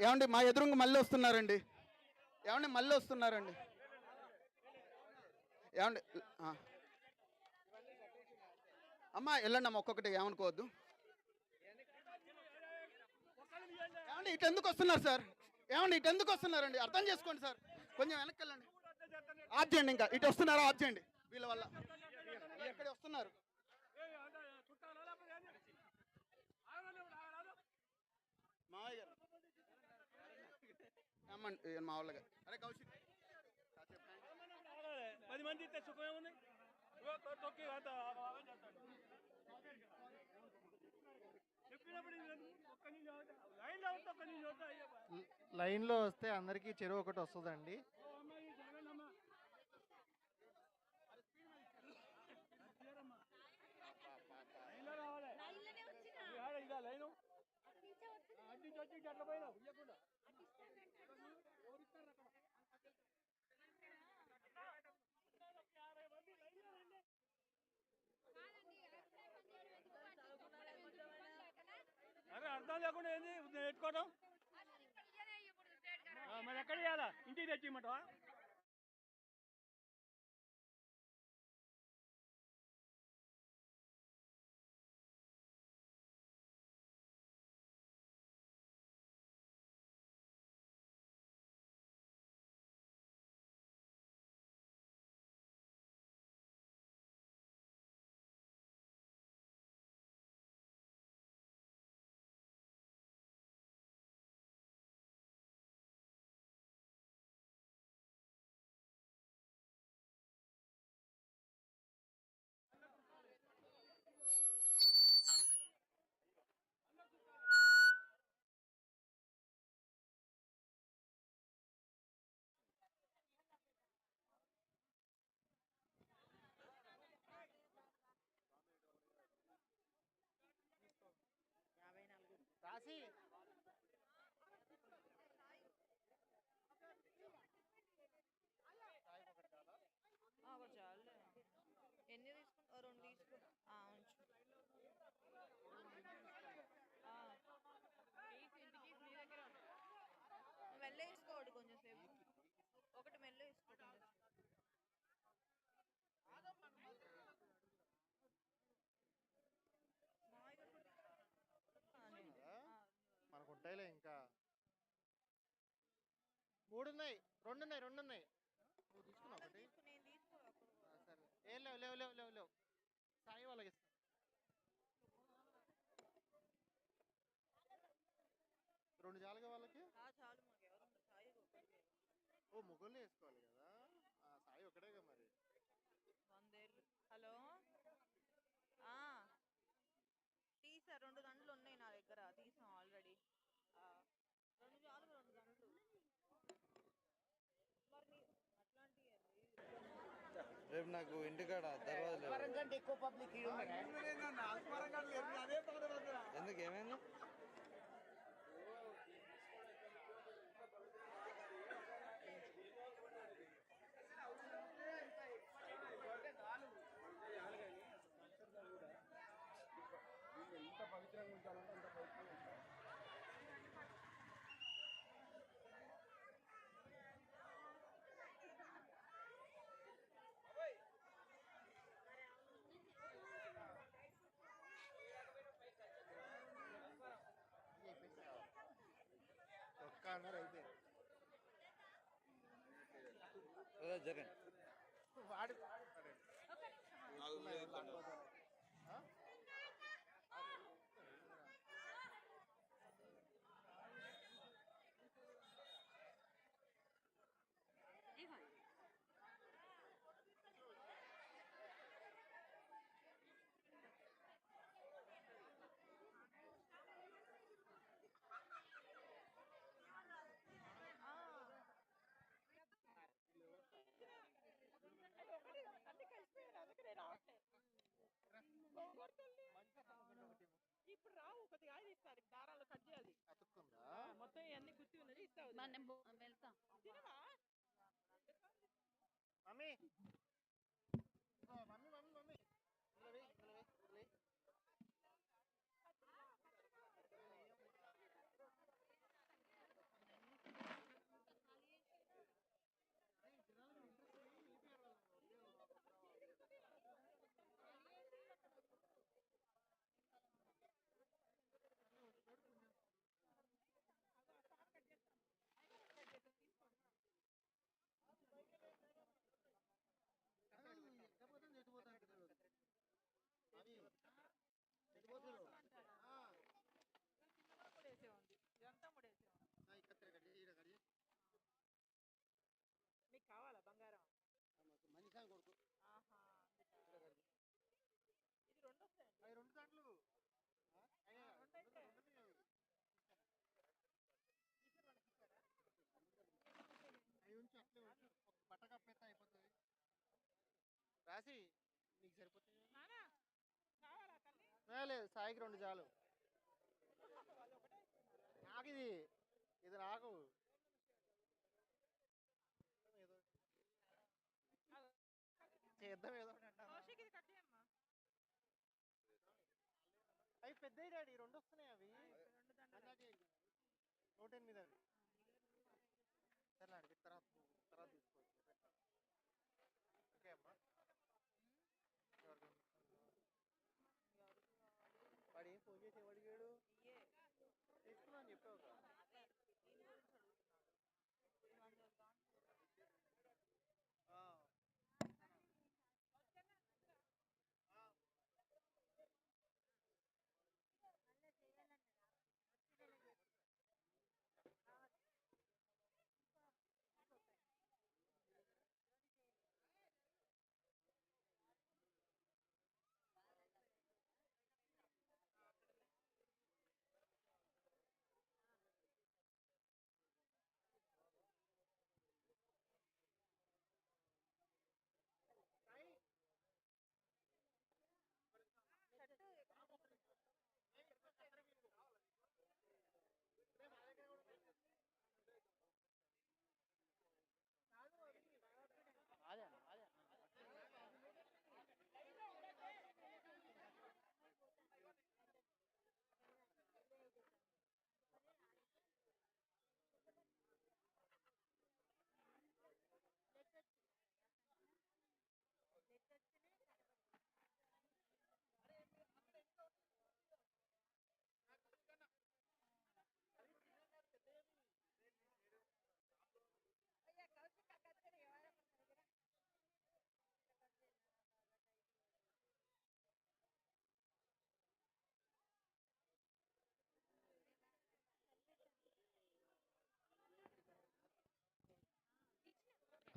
ఏమండి మా ఎదురుంగ మళ్ళీ వస్తున్నారండి ఏమండి మళ్ళీ వస్తున్నారండి ఏమండి అమ్మా వెళ్ళండి అమ్మ ఒక్కొక్కటి ఏమనుకోవద్దు ఏమండి ఇటు ఎందుకు వస్తున్నారు సార్ ఏమండి ఇటు ఎందుకు వస్తున్నారండి అర్థం చేసుకోండి సార్ కొంచెం వెనక్కి వెళ్ళండి ఆఫ్ చేయండి ఇంకా ఇటు వస్తున్నారా ఆఫ్ చేయండి వీళ్ళ వల్ల ఎక్కడ వస్తున్నారు మావయ్య గారు మా వాళ్ళ గారు అరే కౌశిక్. పది మంది ఇస్తే సుఖమే ఉంది? తొక్కి. లైన్లో వస్తే అందరికీ చెరువు ఒకటి వస్తుందండి. జరగండి అమ్మా. లైన్లో రావాలి. ఇది ఆడ ఇదా లైను? అటు నుంచి వచ్చి ఇటు అట్లా పోయినావు, ఇయ్యకుండా. అరే లేకుండా ఏంది? పెట్టుకోవడం మరి ఎక్కడ చేయాలా ఇంటికి తెచ్చి ఇమ్మంటావా ఉంటాయిలే ఇంకా. మూడు ఉన్నాయి రెండు ఉన్నాయి రెండు ఉన్నాయి నువ్వు తీసుకున్నావు ఒకటి సరే. ఏం లేవు లేవు లేవు లేవు లేవు. సాయి వాళ్ళకి ఇస్తాను రెండు జాలుగా వాళ్ళకి? ఓ ముగ్గురు వేసుకోవాలి కదా. సాయి ఒకటేగా మరి. వందేళ్ళు హలో? ఆ, తీసా రెండు గంటలు ఉన్నాయి నా దగ్గర. తీసాం ఆల్రెడీ రెండు చాలు రెండు గంటలు మరి నీ అట్లాంటివి రేపు నాకు ఇంటికాడ దర్వాజా ఎందుకు ఏమైంది? జగన్ వాడు ఇప్పుడు రావు కొద్దిగా ఆయిల్ ఇస్తారు దారాలు కట్ చేయాలి. మొత్తం ఇవన్నీ గుర్తి ఉన్నది ఇస్తావు వెళ్తాం. తినవా? మమ్మీ. కాసి నీకు సరిపోతుంది లేదు సాయికి రెండు చాలు. నాకు ఇది ఇది నాకు చేద్దాం ఏదో అవి డాడీ రెండు వస్తున్నాయి అవి. నూట ఎనిమిది అవి సరే అడిగి తర్వాత తర్వాత తీసుకోవచ్చు ఓకే అమ్మా ఎవరికి వాడు ఏం ఫోన్ చేసి ఇయ్యే. తీసుకున్నా అని చెప్పావు కదా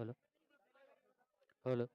హలో హలో.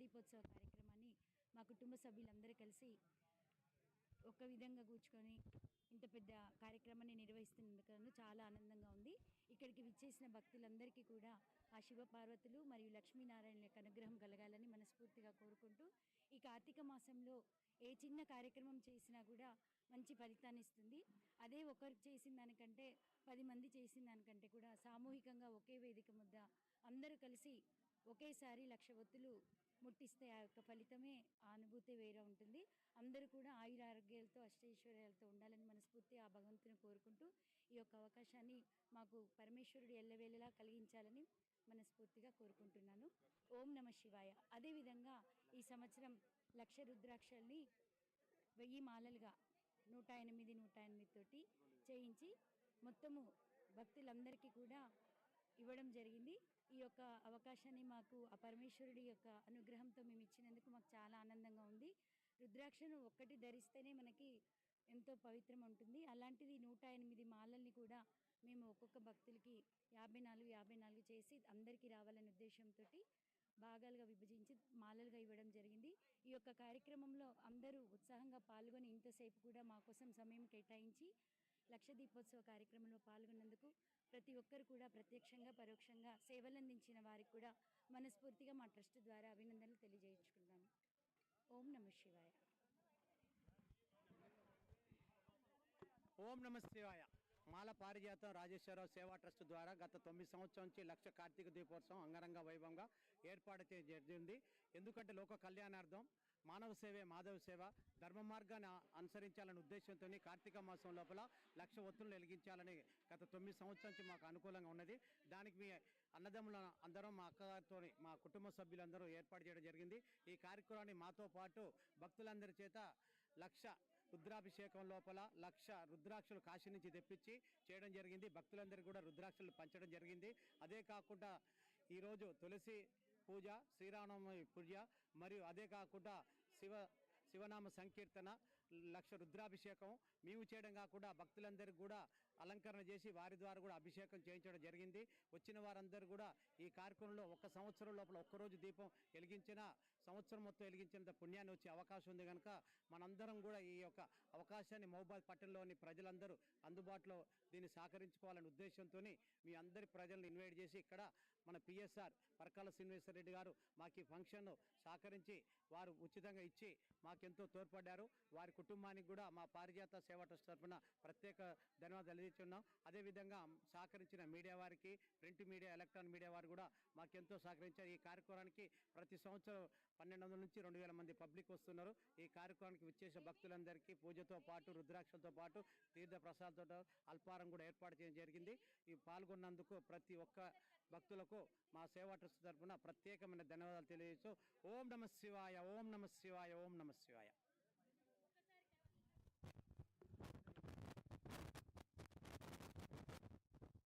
దీపోత్సవ కార్యక్రమాన్ని మా కుటుంబ సభ్యులందరూ కలిసి ఒక విధంగా కూర్చుకొని ఇంత పెద్ద కార్యక్రమాన్ని నిర్వహిస్తున్నందుకు చాలా ఆనందంగా ఉంది. ఇక్కడికి విచ్చేసిన భక్తులందరికీ కూడా ఆ శివ పార్వతులు మరియు లక్ష్మీనారాయణ యొక్క అనుగ్రహం కలగాలని మనస్ఫూర్తిగా కోరుకుంటూ ఈ కార్తీక మాసంలో ఏ చిన్న కార్యక్రమం చేసినా కూడా మంచి ఫలితాన్ని ఇస్తుంది. అదే ఒకరు చేసిన దానికంటే పది మంది చేసిన దానికంటే కూడా సామూహికంగా ఒకే వేదిక ముద్ద అందరూ కలిసి ఒకేసారి లక్ష ఒత్తులు ముట్టిస్తే ఆ యొక్క ఫలితమే ఆ అనుభూతి వేరే ఉంటుంది. అందరూ కూడా ఆయుర ఆరోగ్యాలతో అష్టైశ్వర్యాలతో ఉండాలని మనస్ఫూర్తి ఆ భగవంతుని కోరుకుంటూ ఈ యొక్క అవకాశాన్ని మాకు పరమేశ్వరుడు ఎల్లవేళలా కలిగించాలని మనస్ఫూర్తిగా కోరుకుంటున్నాను. ఓం నమ శివాయ. అదేవిధంగా ఈ సంవత్సరం లక్ష రుద్రాక్షల్ని వెయ్యి మాలలుగా నూట ఎనిమిది నూట ఎనిమిది తోటి చేయించి మొత్తము భక్తులందరికీ కూడా ఇవ్వడం జరిగింది. ఈ యొక్క అవకాశాన్ని మాకు ఆ పరమేశ్వరుడి యొక్క అనుగ్రహంతో మేము ఇచ్చినందుకు మాకు చాలా ఆనందంగా ఉంది. రుద్రాక్షను ఒక్కటి ధరిస్తేనే మనకి ఎంతో పవిత్రం ఉంటుంది. అలాంటిది నూట ఎనిమిది మాలల్ని కూడా మేము ఒక్కొక్క భక్తులకి యాభై నాలుగు యాభై నాలుగు చేసి అందరికీ రావాలనే ఉద్దేశంతో భాగాలుగా విభజించి మాలలుగా ఇవ్వడం జరిగింది. ఈ యొక్క కార్యక్రమంలో అందరూ ఉత్సాహంగా పాల్గొని ఇంతసేపు కూడా మా కోసం సమయం కేటాయించి లక్ష దీపోత్సవ కార్యక్రమంలో పాల్గొన్నందుకు ప్రతి ఒక్కరు కూడా ప్రత్యక్షంగా పరోక్షంగా సేవలందించిన వారికి కూడా మనస్ఫూర్తిగా మా ట్రస్ట్ ద్వారా అభినందనలు తెలియజేయించుకుంటాను ఓం నమ శివాయ. ఓం నమ శివాయ. మాల పారిజాతం రాజేశ్వరరావు సేవా ట్రస్ట్ ద్వారా గత తొమ్మిది సంవత్సరం నుంచి లక్ష కార్తీక దీపోత్సవం అంగరంగ వైభవంగా ఏర్పాటు జరిగింది. ఎందుకంటే లోక కళ్యాణార్థం మానవ సేవే మాధవ సేవ ధర్మ మార్గాన్ని అనుసరించాలనే ఉద్దేశంతో కార్తీక మాసం లోపల లక్ష ఒత్తులు వెలిగించాలని గత తొమ్మిది సంవత్సరం నుంచి మాకు అనుకూలంగా ఉన్నది. దానికి మీ అన్నదమ్ముల అందరం మా అక్కగారితో మా కుటుంబ సభ్యులందరూ ఏర్పాటు చేయడం జరిగింది. ఈ కార్యక్రమాన్ని మాతో పాటు భక్తులందరి చేత లక్ష రుద్రాభిషేకం లోపల లక్ష రుద్రాక్షలు కాశీ నుంచి తెప్పించి చేయడం జరిగింది. భక్తులందరికీ కూడా రుద్రాక్షలు పంచడం జరిగింది. అదే కాకుండా ఈరోజు తులసి పూజ శ్రీరామనవమి పూజ మరియు అదే కాకుండా శివ శివనామ సంకీర్తన లక్ష రుద్రాభిషేకం మేము చేయడం కాకుండా భక్తులందరికీ కూడా అలంకరణ చేసి వారి ద్వారా కూడా అభిషేకం చేయించడం జరిగింది. వచ్చిన వారందరూ కూడా ఈ కార్యక్రమంలో ఒక సంవత్సరం లోపల ఒక్కరోజు దీపం వెలిగించిన సంవత్సరం మొత్తం వెలిగించినంత పుణ్యాన్ని వచ్చే అవకాశం ఉంది కనుక మనందరం కూడా ఈ యొక్క అవకాశాన్ని మహబాద్ పట్టణంలోని ప్రజలందరూ అందుబాటులో దీన్ని సహకరించుకోవాలనే ఉద్దేశంతో మీ అందరి ప్రజలను ఇన్వైట్ చేసి ఇక్కడ మన పిఎస్ఆర్ పరకాల శ్రీనివేశ్వర రెడ్డి గారు మాకు ఈ ఫంక్షన్ను సహకరించి వారు ఉచితంగా ఇచ్చి మాకెంతో తోడ్పడ్డారు. వారి కుటుంబానికి కూడా మా పారిజాత సేవా ట్రస్ట్ తరఫున ప్రత్యేక ధన్యవాదాలు తెలియజేస్తున్నాం. అదేవిధంగా సహకరించిన మీడియా వారికి ప్రింట్ మీడియా ఎలక్ట్రానిక్ మీడియా వారు కూడా మాకెంతో సహకరించారు. ఈ కార్యక్రమానికి ప్రతి సంవత్సరం పన్నెండు వందల నుంచి రెండు వేల మంది పబ్లిక్ వస్తున్నారు. ఈ కార్యక్రమానికి విచ్చేసే భక్తులందరికీ పూజతో పాటు రుద్రాక్షలతో పాటు తీర్థ ప్రసాదంతో అల్పారం కూడా ఏర్పాటు చేయడం జరిగింది. ఈ పాల్గొన్నందుకు ప్రతి ఒక్క భక్తులకు మా సేవా ట్రస్ట్ తరఫున ప్రత్యేకమైన ధన్యవాదాలు తెలియజేస్తూ ఓం నమ శివాయ ఓం నమ శివాయ ఓం నమ శివాయ.